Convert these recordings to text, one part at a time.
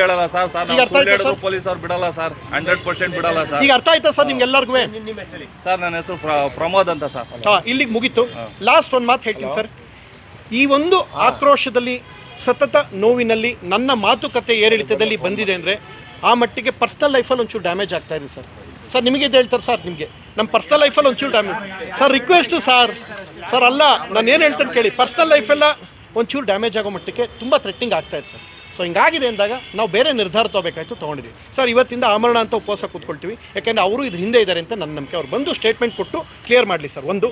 ಹೇಳಲ್ಲ sir sir ಈಗ ಅರ್ಥ ಆಯ್ತಾ ಸರ್? ಪೊಲೀಸ್ ಅವ್ರು ಬಿಡಲ್ಲ ಸರ್ ಹಂಡ್ರೆಡ್ ಪರ್ಸೆಂಟ್ ಬಿಡಲ್ಲ ಸರ್. ಈಗ ಅರ್ಥ ಆಯ್ತಾ ಸರ್ ನಿಮ್ಗೆಲ್ಲರಿಗೂ ಸರ್ ನನ್ನ ಹೆಸರು ಪ್ರ- ಪ್ರಮೋದ್ ಅಂತ ಸರ್. ಹಾ ಇಲ್ಲಿಗೆ ಮುಗೀತು. ಲಾಸ್ಟ್ ಒಂದು ಮಾತು ಹೇಳ್ತೀನಿ ಸರ್. ಈ ಒಂದು ಆಕ್ರೋಶದಲ್ಲಿ ಸತತ ನೋವಿನಲ್ಲಿ ನನ್ನ ಮಾತುಕತೆ ಏರಿಳಿತದಲ್ಲಿ ಬಂದಿದೆ ಅಂದರೆ ಆ ಮಟ್ಟಿಗೆ ಪರ್ಸ್ನಲ್ ಲೈಫಲ್ಲಿ ಒಂಚೂರು ಡ್ಯಾಮೇಜ್ ಆಗ್ತಾ ಇದೆ ಸರ್. ಸರ್ ನಿಮಗೆ ಇದು ಹೇಳ್ತಾರೆ ಸರ್ ನಿಮಗೆ. ನಮ್ಮ ಪರ್ಸ್ನಲ್ ಲೈಫಲ್ಲಿ ಒಂಚೂರು damage sir request sir. Sir ಅಲ್ಲ ನಾನು ಏನು ಹೇಳ್ತೇನೆ ಕೇಳಿ ಪರ್ಸ್ನಲ್ ಲೈಫೆಲ್ಲ ಒಂಚೂರು ಡ್ಯಾಮೇಜ್ ಆಗೋ ಮಟ್ಟಕ್ಕೆ ತುಂಬ ಥ್ರೆಟ್ಟಿಂಗ್ ಆಗ್ತಾ ಇದೆ ಸರ್. ಸೊ ಹಿಂಗಾಗಿದೆ ಅಂದಾಗ ನಾವು ಬೇರೆ ನಿರ್ಧಾರ ತಗೋಬೇಕಾಯ್ತು ತೊಗೊಂಡಿದ್ವಿ. ಸರ್ ಇವತ್ತಿಂದ ಆಮರಣ ಅಂತ ಉಪವಾಸ ಕೂತ್ಕೊಳ್ತೀವಿ. ಯಾಕೆಂದರೆ ಅವರು ಇದ್ರ ಹಿಂದೆ ಇದ್ದಾರೆ ಅಂತ ನನ್ನ ನಂಬಿಕೆ. ಅವ್ರು ಬಂದು ಸ್ಟೇಟ್ಮೆಂಟ್ ಕೊಟ್ಟು ಕ್ಲಿಯರ್ ಮಾಡಲಿ ಸರ್ ಒಂದು.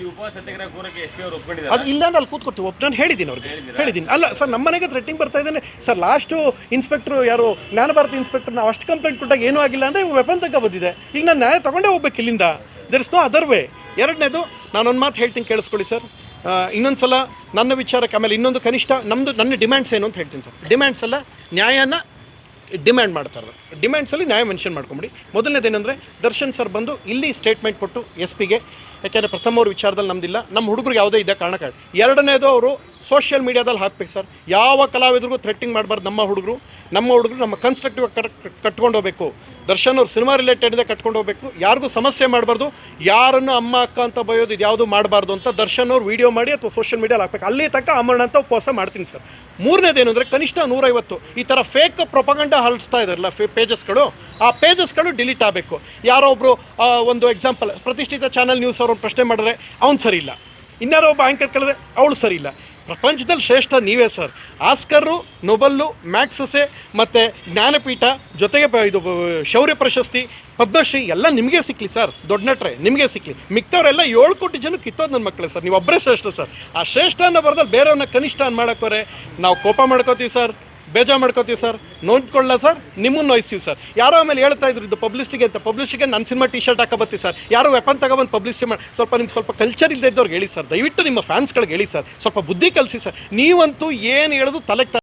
ಅದು ಇಲ್ಲ ಅಂದ್ರೆ ಅಲ್ಲಿ ಕೂತ್ಕೊಳ್ತೀವಿ. ಒಪ್ ನಾನು ಹೇಳಿದ್ದೀನಿ ಅವ್ರಿಗೆ. ಹೇಳಿದ್ದೀನಿ. ಅಲ್ಲ ಸರ್ ನಮ್ಮ ಮನೆಗೆ ಥ್ರೆಟ್ಟಿಂಗ್ ಬರ್ತಾ ಇದ್ದಾನೆ. ಸರ್ ಲಾಸ್ಟು ಇನ್ಸ್ಪೆಕ್ಟ್ರು ಯಾರು ಜ್ಞಾನ ಭಾರತಿ ಇನ್ಸ್ಪೆಕ್ಟರ್ ನಾವು ಅಷ್ಟು ಕಂಪ್ಲೇಂಟ್ ಕೊಟ್ಟಾಗ ಏನೂ ಆಗಿಲ್ಲ ಅಂದರೆ ವೆಪನ್ ತಗ ಬಂದಿದೆ. ಈಗ ನಾನು ನ್ಯಾಯ ತಗೊಂಡೇ ಹೋಗ್ಬೇಕು ಇಲ್ಲಿಂದ there is no other way ಎರಡನೇದು ನಾನೊಂದು ಮಾತು ಹೇಳ್ತೀನಿ ಕೇಳಿಸ್ಕೊಳ್ಳಿ ಸರ್ ಇನ್ನೊಂದು ಸಲ ನನ್ನ ವಿಚಾರಕ್ಕೆ ಆಮೇಲೆ ಇನ್ನೊಂದು ಕನಿಷ್ಠ ನಮ್ಮದು ನನ್ನ ಡಿಮ್ಯಾಂಡ್ಸ್ ಏನು ಅಂತ ಹೇಳ್ತೀನಿ ಸರ್. ಡಿಮ್ಯಾಂಡ್ಸ್ ಎಲ್ಲ ನ್ಯಾಯನ ಡಿಮ್ಯಾಂಡ್ ಮಾಡ್ತಾರೆ ಡಿಮ್ಯಾಂಡ್ಸಲ್ಲಿ ನ್ಯಾಯ ಮೆನ್ಷನ್ ಮಾಡ್ಕೊಂಬಿಡಿ. ಮೊದಲನೇದೇನೆಂದರೆ ದರ್ಶನ್ ಸರ್ ಬಂದು ಇಲ್ಲಿ ಸ್ಟೇಟ್ಮೆಂಟ್ ಕೊಟ್ಟು ಎಸ್ ಪಿಗೆ ಯಾಕೆಂದರೆ ಪ್ರಥಮ ಅವ್ರ ವಿಚಾರದಲ್ಲಿ ನಮ್ದಿಲ್ಲ. ನಮ್ಮ ಹುಡುಗರಿಗೆ ಯಾವುದೇ ಇದ್ದ ಕಾರಣಕ್ಕೆ ಎರಡನೇದು ಅವರು ಸೋಷಿಯಲ್ ಮೀಡಿಯಾದಲ್ಲಿ ಹಾಕ್ಬೇಕು ಸರ್ ಯಾವ ಕಲಾವಿದ್ರಿಗೂ ಥ್ರೆಟ್ಟಿಂಗ್ ಮಾಡಬಾರ್ದು ನಮ್ಮ ಹುಡುಗರು. ನಮ್ಮ ಹುಡುಗರು ನಮ್ಮ ಕನ್ಸ್ಟ್ರಕ್ಟಿವ್ ಕಟ್ಕೊಂಡು ಹೋಗಬೇಕು. ದರ್ಶನ್ ಅವ್ರು ಸಿನಿಮಾ ರಿಲೇಟೆಡ್ ಇದೆ ಕಟ್ಕೊಂಡು ಹೋಗಬೇಕು. ಯಾರಿಗೂ ಸಮಸ್ಯೆ ಮಾಡಬಾರ್ದು. ಯಾರನ್ನು ಅಮ್ಮ, ಅಕ್ಕ ಅಂತ ಬಯೋದು ಇದು ಯಾವುದು ಮಾಡಬಾರ್ದು ಅಂತ ದರ್ಶನ್ ಅವ್ರು ವಿಡಿಯೋ ಮಾಡಿ ಅಥವಾ ಸೋಷಿಯಲ್ ಮೀಡಿಯಲ್ಲಿ ಹಾಕ್ಬೇಕು. ಅಲ್ಲಿ ತನಕ ಅಮರಣ ಅಂತ ಉಪವಾಸ ಮಾಡ್ತೀನಿ ಸರ್ ಮೂರನೇದೇನು ಅಂದರೆ ಕನಿಷ್ಠ ನೂರೈವತ್ತು. ಈ ಥರ ಫೇಕ್ ಪ್ರೊಪಗಂಡ ಹರಡಿಸ್ತಾ ಇದಾರಲ್ಲ ಫೇ ಪೇಜಸ್ಗಳು ಆ ಪೇಜಸ್ಗಳು ಡಿಲೀಟ್ ಆಗಬೇಕು. ಯಾರೋ ಒಬ್ಬರು ಒಂದು ಎಕ್ಸಾಂಪಲ್ ಪ್ರತಿಷ್ಠಿತ ಚಾನಲ್ ನ್ಯೂಸ್ ಅವ್ರನ್ನ ಪ್ರಶ್ನೆ ಮಾಡಿದ್ರೆ ಅವ್ನು ಸರಿ ಇಲ್ಲ. ಇನ್ಯಾರೋ ಒಬ್ಬ ಆ್ಯಂಕರ್ ಕೇಳಿದ್ರೆ ಅವಳು ಸರಿ ಇಲ್ಲ. ಪ್ರಪಂಚದಲ್ಲಿ ಶ್ರೇಷ್ಠ ನೀವೇ ಸರ್ ಆಸ್ಕರು, ನೊಬಲ್ಲು, ಮ್ಯಾಕ್ಸಸೆ ಮತ್ತು ಜ್ಞಾನಪೀಠ ಜೊತೆಗೆ ಇದು ಶೌರ್ಯ ಪ್ರಶಸ್ತಿ, ಪದ್ಮಶ್ರೀ ಎಲ್ಲ ನಿಮಗೆ ಸಿಕ್ಕಲಿ ಸರ್ ದೊಡ್ಡ ನಟ್ರೆ ನಿಮಗೆ ಸಿಕ್ಕಲಿ ಮಿಕ್ತವರೆಲ್ಲ ಏಳು ಕೋಟಿ ಜನ ಕಿತ್ತೋದು ನನ್ನ ಮಕ್ಕಳೇ ಸರ್ ನೀವು ಒಬ್ಬರೇ ಶ್ರೇಷ್ಠ ಸರ್ ಆ ಶ್ರೇಷ್ಠ ಅನ್ನೋ ಬರ್ದಲ್ಲಿ ಬೇರೆಯವ್ರನ್ನ ಕನಿಷ್ಠ ಅನ್ ಮಾಡಕ್ಕೋರೆ ನಾವು ಕೋಪ ಮಾಡ್ಕೋತೀವಿ ಸರ್ ಬೇಜಾರು ಮಾಡ್ಕೋತೀವಿ ಸರ್. ನೋಡ್ಕೊಳ್ಳ ಸರ್, ನಿಮ್ಮನ್ನು ನೋಯಿಸ್ತೀವಿ ಸರ್. ಯಾರೋ ಆಮೇಲೆ ಹೇಳ್ತಾ ಇದ್ರು, ಇದು ಪಬ್ಲಿಸ್ಟಿಗೆ ಅಂತ. ಪಬ್ಲಿಸ್ಟಿಗೆ ನನ್ನ ಸಿನಿಮಾ ಟಿ ಶರ್ಟ್ ಹಾಕೋಬತ್ತಿ ಸರ್. ಯಾರೋ ವೆಪನ್ ತಗೊಬಂದು ಪಬ್ಲಿಸಿಟಿ ಮಾಡಿ ಸ್ವಲ್ಪ ನಿಮ್ಗೆ ಸ್ವಲ್ಪ ಕಲ್ಚರ್ ಇಲ್ಲದೆ ಇದ್ದವ್ರಿಗೆ ಹೇಳಿ ಸರ್. ದಯವಿಟ್ಟು ನಿಮ್ಮ ಫ್ಯಾನ್ಸ್ಗಳಿಗೆ ಹೇಳಿ ಸರ್. ಸ್ವಲ್ಪ ಬುದ್ಧಿ ಕಲಿಸಿ ಸರ್. ನೀವಂತೂ ಏನು ಹೇಳೋದು ತಲೆಗೆ